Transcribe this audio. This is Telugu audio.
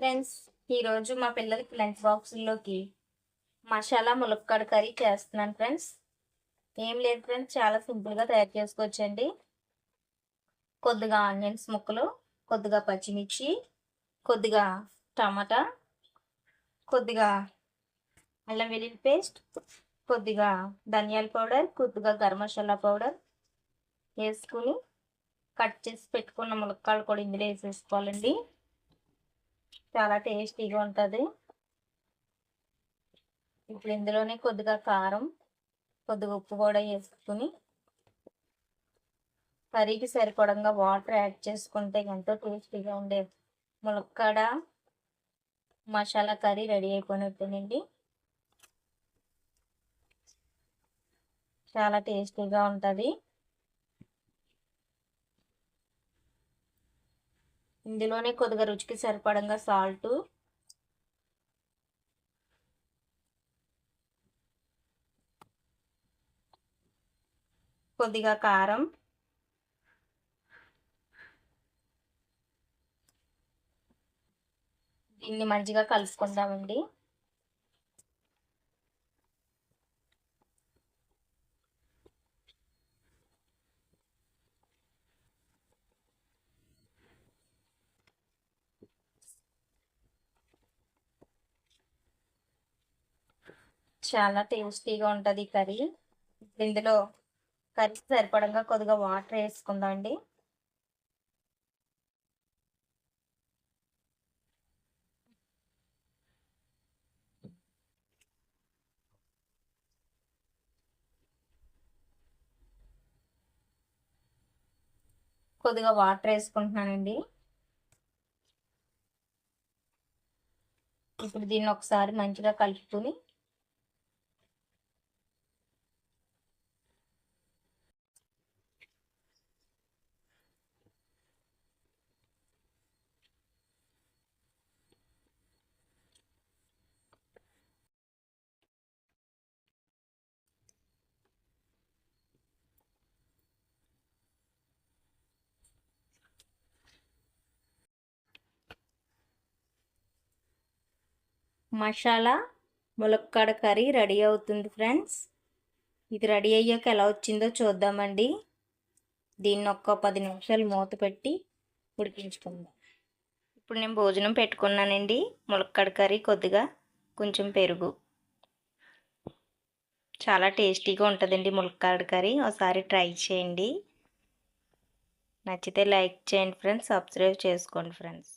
ఫ్రెండ్స్ ఈరోజు మా పిల్లలకి లంచ్ బాక్సుల్లోకి మసాలా ములక్కాడ కర్రీ చేస్తున్నాను ఫ్రెండ్స్. ఏం లేదు ఫ్రెండ్స్ చాలా సింపుల్గా తయారు చేసుకోవచ్చండి. కొద్దిగా ఆనియన్స్ ముక్కలు కొద్దిగా పచ్చిమిర్చి కొద్దిగా టమాటా కొద్దిగా అల్లం వెల్లుల్లి పేస్ట్ కొద్దిగా ధనియాల పౌడర్ కొద్దిగా గరం మసాలా పౌడర్ వేసుకుని కట్ చేసి పెట్టుకున్న ములక్కాడలు కూడా ఇందులో వేసేసుకోవాలండి. చాలా టేస్టీగా ఉంటుంది. ఇప్పుడు ఇందులోనే కొద్దిగా కారం కొద్దిగా ఉప్పు కూడా వేసుకుని కర్రీకి సరిపడంగా వాటర్ యాడ్ చేసుకుంటే ఎంతో టేస్టీగా ఉండే ములక్కాడ మసాలా కర్రీ రెడీ అయిపోయినట్టేనండి. చాలా టేస్టీగా ఉంటుంది. ఇందులోనే కొద్దిగా రుచికి సరిపడంగా సాల్ట్. కొద్దిగా కారం. దీన్ని మంచిగా కలుసుకుందామండి చాలా టేస్టీగా ఉంటుంది కర్రీ. ఇందులో కర్రీ సరిపడంగా కొద్దిగా వాటర్ వేసుకుందాం అండి కొద్దిగా వాటర్ వేసుకుంటున్నానండి. ఇప్పుడు దీన్ని ఒకసారి మంచిగా కలుపుకుని మసాలా ములక్కాడ కర్రీ రెడీ అవుతుంది ఫ్రెండ్స్. ఇది రెడీ అయ్యాక ఎలా వచ్చిందో చూద్దామండి. దీన్ని ఒక్క పది నిమిషాలు మూత పెట్టి ఉడికించుకుందాం. ఇప్పుడు నేను భోజనం పెట్టుకున్నానండి. ములక్కాడ కర్రీ కొద్దిగా కొంచెం పెరుగు. చాలా టేస్టీగా ఉంటుందండి ములక్కాడ కర్రీ. ఒకసారి ట్రై చేయండి. నచ్చితే లైక్ చేయండి ఫ్రెండ్స్. సబ్స్క్రైబ్ చేసుకోండి ఫ్రెండ్స్.